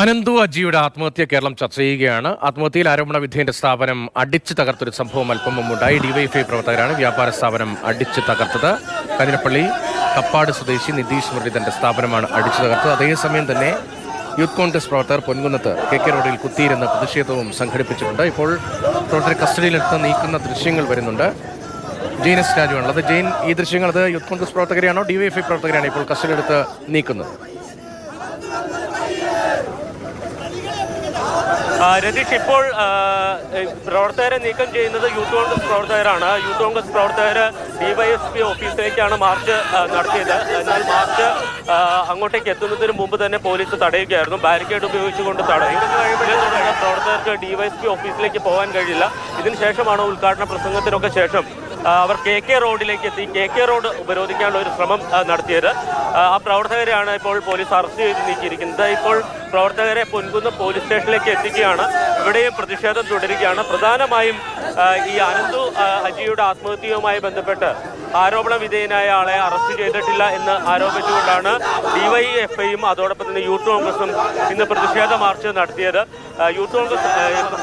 അനന്തു അജിയുടെ ആത്മഹത്യ കേരളം ചർച്ച ചെയ്യുകയാണ്. ആത്മഹത്യയിൽ ആരോപണ വിധേയന്റെ സ്ഥാപനം അടിച്ചു തകർത്തൊരു സംഭവം അല്പം മുമ്പുണ്ടായി ഡിവൈഎഫ്ഐ പ്രവർത്തകരാണ് വ്യാപാര സ്ഥാപനം അടിച്ചു തകർത്തത്. കതിരപ്പള്ളി കപ്പാട് സ്വദേശി നിതീഷ് മുരളീധരന്റെ സ്ഥാപനമാണ് അടിച്ചു തകർത്തത്. അതേസമയം തന്നെ യൂത്ത് കോൺഗ്രസ് പ്രവർത്തകർ പൊൻകുന്നത്ത് കെ കെ റോഡിൽ കുത്തിയിരുന്ന പ്രതിഷേധവും സംഘടിപ്പിച്ചിട്ടുണ്ട്. ഇപ്പോൾ പ്രവർത്തകരെ കസ്റ്റഡിയിലെടുത്ത് നീക്കുന്ന ദൃശ്യങ്ങൾ വരുന്നുണ്ട്. ജെയിൻ എസ് രാജുവാണുള്ളത്. ജെയിൻ ഈ ദൃശ്യങ്ങൾ അത് യൂത്ത് കോൺഗ്രസ് പ്രവർത്തകരെയാണോ ഡിവൈഎഫ്ഐ പ്രവർത്തകരെയാണോ ഇപ്പോൾ കസ്റ്റഡിയിലെടുത്ത് നീക്കുന്നത്? രതീഷ് ഇപ്പോൾ പ്രവർത്തകരെ നീക്കം ചെയ്യുന്നത് യൂത്ത് കോൺഗ്രസ് പ്രവർത്തകരാണ്. യൂത്ത് കോൺഗ്രസ് പ്രവർത്തകർ ഡിവൈഎസ്പി ഓഫീസിലേക്കാണ് മാർച്ച് നടത്തിയത്. എന്നാൽ മാർച്ച് അങ്ങോട്ടേക്ക് എത്തുന്നതിന് മുമ്പ് തന്നെ പോലീസ് തടയുകയായിരുന്നു. ബാരിക്കേഡ് ഉപയോഗിച്ചുകൊണ്ട് തടയും. പ്രവർത്തകർക്ക് ഡിവൈഎസ്പി ഓഫീസിലേക്ക് പോകാൻ കഴിയില്ല. ഇതിനുശേഷമാണ് ഉദ്ഘാടന പ്രസംഗത്തിനൊക്കെ ശേഷം അവർ കെ കെ റോഡിലേക്ക് എത്തി. കെ കെ റോഡ് ഉപരോധിക്കാനുള്ള ഒരു ശ്രമം നടത്തിയത്. ആ, പ്രവർത്തകരെയാണ് ഇപ്പോൾ പോലീസ് അറസ്റ്റ് ചെയ്ത് നീക്കിയിരിക്കുന്നത് ഇപ്പോൾ പ്രവർത്തകരെ പൊൻകുന്ന് പോലീസ് സ്റ്റേഷനിലേക്ക് എത്തിക്കുകയാണ്. ഇവിടെയും പ്രതിഷേധം തുടരുകയാണ്. പ്രധാനമായും ഈ അനന്തു അജിയുടെ ആത്മഹത്യയുമായി ബന്ധപ്പെട്ട് ആരോപണ വിധേയനായ ആളെ അറസ്റ്റ് ചെയ്തിട്ടില്ല എന്ന് ആരോപിച്ചുകൊണ്ടാണ് ഡിവൈഎഫ്ഐയും അതോടൊപ്പം തന്നെ യൂത്ത് കോൺഗ്രസും ഇന്ന് പ്രതിഷേധ മാർച്ച് നടത്തിയത്. യൂത്ത് കോൺഗ്രസ്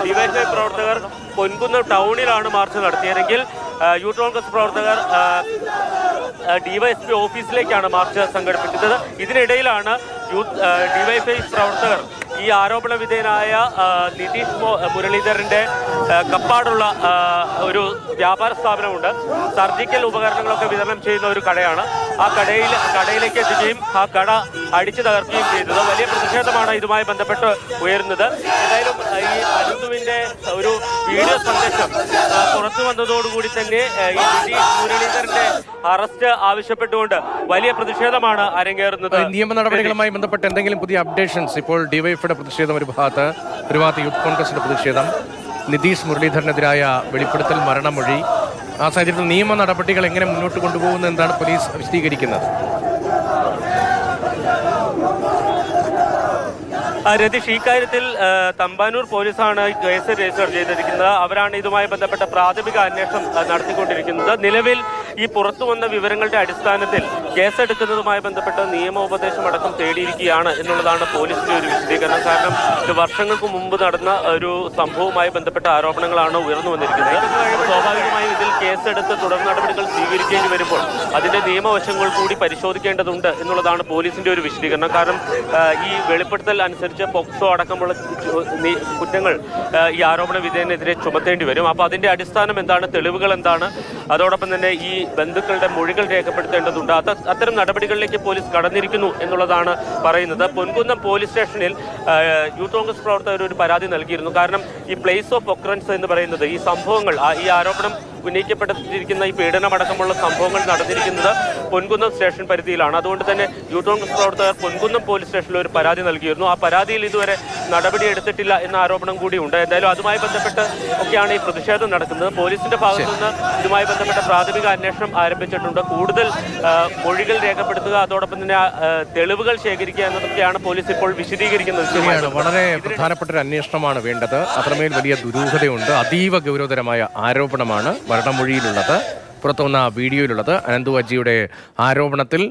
ഡിവൈഎഫ്ഐ പ്രവർത്തകർ പൊൻകുന്ന് ടൗണിലാണ് മാർച്ച് നടത്തിയതെങ്കിൽ യൂത്ത് കോൺഗ്രസ് പ്രവർത്തകർ ഡിവൈഎസ്പി ഓഫീസിലേക്കാണ് മാർച്ച് സംഘടിപ്പിച്ചത് ഇതിനിടയിലാണ് യൂത്ത് ഡിവൈഎഫ്ഐ പ്രവർത്തകർ ഈ ആരോപണ വിധേയനായ നിതീഷ് മുരളീധരന്റെ കപ്പാടുള്ള ഒരു വ്യാപാര സ്ഥാപനമുണ്ട്. സർജിക്കൽ ഉപകരണങ്ങളൊക്കെ വിതരണം ചെയ്യുന്ന ഒരു കടയാണ്. ആ കടയിൽ കടയിലേക്ക് എത്തുകയും ആ കട അടിച്ചു തകർക്കുകയും ചെയ്തത്. വലിയ പ്രതിഷേധമാണ് ഇതുമായി ബന്ധപ്പെട്ട് ഉയരുന്നത്. എന്തായാലും ഈ അനന്തുവിന്റെ ഒരു വീഡിയോ സന്ദേശം പുറത്തു വന്നതോടുകൂടി തന്നെ ഈ നിതീഷ് മുരളീധരന്റെ അറസ്റ്റ് ആവശ്യപ്പെട്ടുകൊണ്ട് വലിയ പ്രതിഷേധമാണ് അരങ്ങേറുന്നത്. നിയമ നടപടികളുമായി ബന്ധപ്പെട്ട് എന്തെങ്കിലും പുതിയ അപ്ഡേഷൻസ് ഇപ്പോൾ ഡിവൈഎഫ്ഐയുടെ പ്രതിഷേധം ഒരു ഭാഗത്ത് ഒരു ഭാഗത്ത് യൂത്ത് കോൺഗ്രസിന്റെ പ്രതിഷേധം. നിതീഷ് മുരളീധരനെതിരായ വെളിപ്പെടുത്തൽ മരണമൊഴി. ആ സാഹചര്യത്തിൽ നിയമ നടപടികൾ എങ്ങനെ മുന്നോട്ട് കൊണ്ടുപോകുന്നു എന്നാണ് പോലീസ് വിശദീകരിക്കുന്നത്. രതീഷ് ഈ കാര്യത്തിൽ തമ്പാനൂർ പോലീസാണ് കേസ് രജിസ്റ്റർ ചെയ്തിരിക്കുന്നത്. അവരാണ് ഇതുമായി ബന്ധപ്പെട്ട പ്രാഥമിക അന്വേഷണം നടത്തിക്കൊണ്ടിരിക്കുന്നത്. നിലവിൽ ഈ പുറത്തു വന്ന വിവരങ്ങളുടെ അടിസ്ഥാനത്തിൽ കേസെടുക്കുന്നതുമായി ബന്ധപ്പെട്ട നിയമോപദേശം അടക്കം തേടിയിരിക്കുകയാണ് എന്നുള്ളതാണ് പോലീസിന്റെ ഒരു വിശദീകരണം. കാരണം ഇത് വർഷങ്ങൾക്ക് മുമ്പ് നടന്ന ഒരു സംഭവവുമായി ബന്ധപ്പെട്ട ആരോപണങ്ങളാണ് ഉയർന്നു വന്നിരിക്കുന്നത്. സ്വാഭാവികമായും ഇതിൽ കേസെടുത്ത് തുടർ നടപടികൾ സ്വീകരിക്കേണ്ടി വരുമ്പോൾ അതിന്റെ നിയമവശങ്ങൾ കൂടി പരിശോധിക്കേണ്ടതുണ്ട് എന്നുള്ളതാണ് പോലീസിന്റെ ഒരു വിശദീകരണം. കാരണം ഈ വെളിപ്പെടുത്തൽ അനുസരിച്ച് പോക്സോ അടക്കമുള്ള കുറ്റങ്ങൾ ഈ ആരോപണ വിധേയനെതിരെ ചുമത്തേണ്ടി വരും. അപ്പോൾ അതിന്റെ അടിസ്ഥാനം എന്താണ്? തെളിവുകൾ എന്താണ്? അതോടൊപ്പം തന്നെ ഈ ബന്ധുക്കളുടെ മൊഴികൾ രേഖപ്പെടുത്തേണ്ടതുണ്ട്. അത് അത്തരം നടപടികളിലേക്ക് പോലീസ് കടന്നിരിക്കുന്നു എന്നുള്ളതാണ് പറയുന്നത്. പൊൻകുന്നം പോലീസ് സ്റ്റേഷനിൽ യൂത്ത് കോൺഗ്രസ് പ്രവർത്തകർ ഒരു പരാതി നൽകിയിരുന്നു. കാരണം ഈ പ്ലേസ് ഓഫ് ഒക്രൻസ് എന്ന് പറയുന്നത് ഈ സംഭവങ്ങൾ ഈ ആരോപണം ഉന്നയിക്കപ്പെട്ടിരിക്കുന്ന ഈ പീഡനമടക്കമുള്ള സംഭവങ്ങൾ നടന്നിരിക്കുന്നത് പൊൻകുന്നം സ്റ്റേഷൻ പരിധിയിലാണ്. അതുകൊണ്ട് തന്നെ യൂത്ത് കോൺഗ്രസ് പ്രവർത്തകർ പൊൻകുന്നം പോലീസ് സ്റ്റേഷനിൽ ഒരു പരാതി നൽകിയിരുന്നു. ആ പരാതിയിൽ ഇതുവരെ നടപടി എടുത്തിട്ടില്ല എന്ന ആരോപണം ഉണ്ട്. എന്തായാലും അതുമായി ബന്ധപ്പെട്ട് ഒക്കെയാണ് ഈ പ്രതിഷേധം നടക്കുന്നത്. പോലീസിന്റെ ഭാഗത്തു നിന്ന് ഇതുമായി ബന്ധപ്പെട്ട പ്രാഥമിക അന്വേഷണം ആരംഭിച്ചിട്ടുണ്ട്. കൂടുതൽ മൊഴികൾ രേഖപ്പെടുത്തുക അതോടൊപ്പം തന്നെ തെളിവുകൾ ശേഖരിക്കുക എന്നതൊക്കെയാണ് പോലീസ് ഇപ്പോൾ വിശദീകരിക്കുന്നത്. ശരിയാണ്. വളരെ പ്രധാനപ്പെട്ട ഒരു അന്വേഷണമാണ് വേണ്ടത്. അത്രമേൽ വലിയ ദുരൂഹതയുണ്ട്. അതീവ ഗൗരവതരമായ ആരോപണമാണ് മരണമൊഴിയിലുള്ളത് പുറത്തുവന്ന വീഡിയോയിലുള്ളത് അനന്തു അജിയുടെ ആരോപണത്തിൽ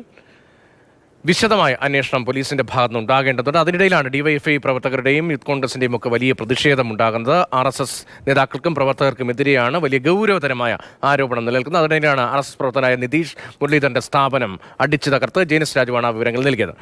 വിശദമായ അന്വേഷണം പോലീസിന്റെ ഭാഗത്തുനിന്ന് ഉണ്ടാകേണ്ടതുണ്ട് അതിനിടയിലാണ് ഡിവൈഎഫ്ഐ പ്രവർത്തകരുടെയും യൂത്ത് കോൺഗ്രസിന്റെയും ഒക്കെ വലിയ പ്രതിഷേധം ഉണ്ടാകുന്നത് ആർ എസ് എസ് നേതാക്കൾക്കും പ്രവർത്തകർക്കും എതിരെയാണ് വലിയ ഗൗരവതരമായ ആരോപണം നിലനിൽക്കുന്നത്. അതിനിടയിലാണ് ആർ എസ് എസ് പ്രവർത്തകനായ നിതീഷ് മുരളീധരന്റെ സ്ഥാപനം അടിച്ചു തകർത്ത് ജെയിനിസ് രാജുവാണ് വിവരങ്ങൾ നൽകിയത്.